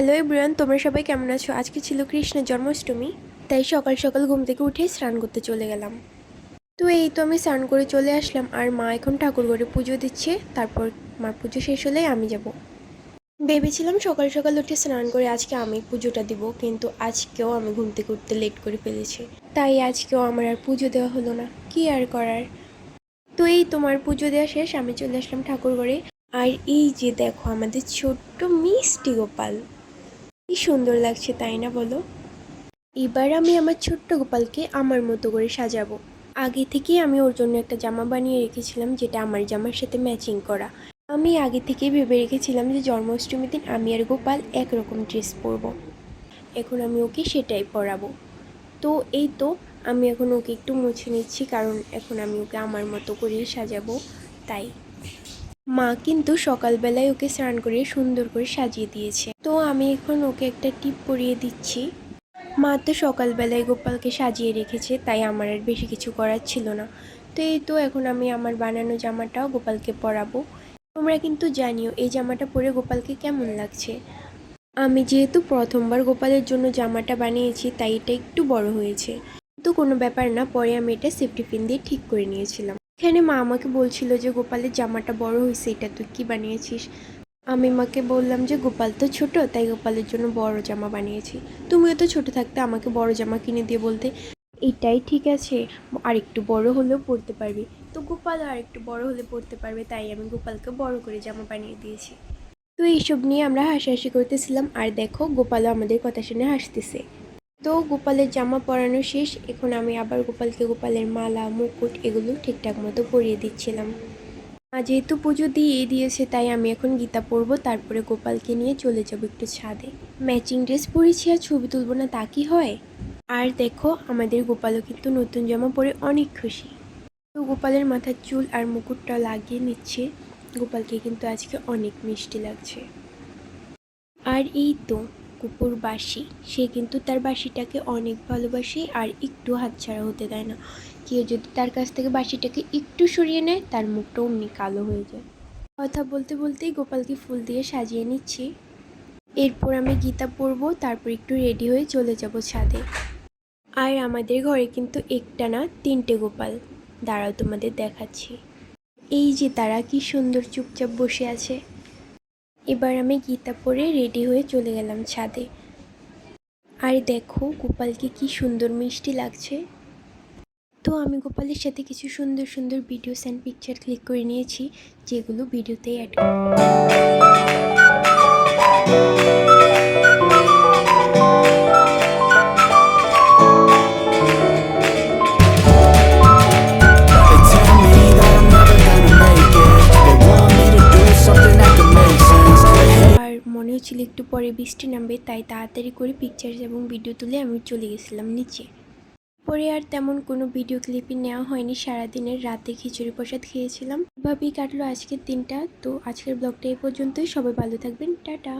Hello everyone তোমরা সবাই কেমন আছো? আজকে ছিল কৃষ্ণের জন্মাষ্টমী, তাই সকাল সকাল ঘুম থেকে উঠে স্নান করতে চলে গেলাম। তো এই তো আমি স্নান করে চলে আসলাম, আর মা এখন ঠাকুর ঘরে পুজো দিচ্ছে, তারপর মার পুজো শেষ হলেই আমি যাব। ভেবেছিলাম সকাল সকাল উঠে স্নান করে আজকে আমি পুজোটা দিব, কিন্তু আজকেও আমি ঘুম থেকে উঠতে লেট করে ফেলেছি। তাই আজকেও আমার আর পুজো দেওয়া হলো না, কি আর করার? তো এই তোমার পুজো দেওয়া শেষ, আমি চলে আসলাম ঠাকুর ঘরে। আর এই যে দেখো আমাদের ছোট্ট মিষ্টি গোপাল। কি সুন্দর লাগছে, তাই না বলো? এবার আমি আমার ছোট্ট গোপালকে আমার মতো করে সাজাবো। আগে থেকেই আমি ওর জন্য একটা জামা বানিয়ে রেখেছিলাম, যেটা আমার জামার সাথে ম্যাচিং করা। আমি আগে থেকেই ভেবে রেখেছিলাম যে জন্মাষ্টমীর দিন আমি আর গোপাল একরকম ড্রেস পরবো। এখন আমি ওকে সেটাই পরাবো। তো এই তো, আমি এখন ওকে একটু মুছে নিচ্ছি, কারণ এখন আমি ওকে আমার মতো করেই সাজাবো, তাই। মা কিন্তু সকালবেলায় ওকে স্নান করে সুন্দর করে সাজিয়ে দিয়েছে। তো আমি এখন ওকে একটা টিপ পরিয়ে দিচ্ছি। মা তো সকালবেলায় গোপালকে সাজিয়ে রেখেছে, তাই আমার আর বেশি কিছু করার ছিল না। তো এই তো এখন আমি আমার বানানো জামাটাও গোপালকে পরাবো। তোমরা কিন্তু জানিও এই জামাটা পরে গোপালকে কেমন লাগছে। আমি যেহেতু প্রথমবার গোপালের জন্য জামাটা বানিয়েছি, তাই এটা একটু বড় হয়েছে। তো কোনো ব্যাপার না, পরে আমি এটা সেফটি পিন দিয়ে ঠিক করে নিয়েছিলাম। এখানে মা আমাকে বলছিল যে, গোপালের জামাটা বড় হয়েছে, এটা তুই কি বানিয়েছিস? আমি মাকে বললাম যে, গোপাল তো ছোট, তাই গোপালের জন্য বড় জামা বানিয়েছি। তুমিও তো ছোট থাকতে আমাকে বড় জামা কিনে দিয়ে বলতে, এটাই ঠিক আছে আর একটু বড় হলেও পরতে পারবি। তো গোপাল আর একটু বড় হলে পরতে পারবে, তাই আমি গোপালকে বড় করে জামা বানিয়ে দিয়েছি। তো এইসব নিয়ে আমরা হাসাহাসি করতেছিলাম, আর দেখো গোপালও আমাদের কথা শুনে হাসতেছে। তো গোপালের জামা পরানো শেষ, এখন আমি আবার গোপালকে গোপালের মালা, মুকুট এগুলো ঠিকঠাক মতো পরিয়ে দিচ্ছিলাম। মা যেহেতু পুজো দিয়ে দিয়েছে, তাই আমি এখন গীতা পরবো, তারপরে গোপালকে নিয়ে চলে যাব একটু ছাদে। ম্যাচিং ড্রেস পরেছি আর ছবি তুলবো না, তা কি হয়? আর দেখো, আমাদের গোপালও কিন্তু নতুন জামা পরে অনেক খুশি। তো গোপালের মাথার চুল আর মুকুটটা লাগিয়ে নিচ্ছে। গোপালকে কিন্তু আজকে অনেক মিষ্টি লাগছে। আর এই তো কুকুর বাসি সে কিন্তু তার বাসিটাকে অনেক ভালোবাসে আর একটু হাতছাড়া হতে দেয় না। কেউ যদি তার কাছ থেকে বাসিটাকে একটু সরিয়ে নেয়, তার মুখটা অমনি কালো হয়ে যায়। কথা বলতে বলতেই গোপালকে ফুল দিয়ে সাজিয়ে নিচ্ছি। এরপর আমি গীতা পড়ব, তারপর একটু রেডি হয়ে চলে যাব ছাদে। আর আমাদের ঘরে কিন্তু একটা না, তিনটে গোপাল। দাঁড়াও তোমাদের দেখাচ্ছি। এই যে তারা কি সুন্দর চুপচাপ বসে আছে। এবার আমি গীতা পরে রেডি হয়ে চলে গেলাম ছাদে। আর দেখো গোপালকে কি সুন্দর মিষ্টি লাগছে। তো আমি গোপালের সাথে কিছু সুন্দর সুন্দর ভিডিওস অ্যান্ড পিকচার ক্লিক করে নিয়েছি, যেগুলো ভিডিওতেই অ্যাড হচ্ছিল একটু পরে বৃষ্টি নামবে, তাই তাড়াতাড়ি করে পিকচার এবং ভিডিও তুলে আমি চলে গেছিলাম নিচে। পরে আর তেমন কোনো ভিডিও ক্লিপই নেওয়া হয়নি, সারাদিনের রাতে খিচুড়ি প্রসাদ খেয়েছিলাম। এভাবেই কাটলো আজকের দিনটা, তো আজকের ব্লগটা এই পর্যন্তই, সবাই ভালো থাকবেন, টাটা।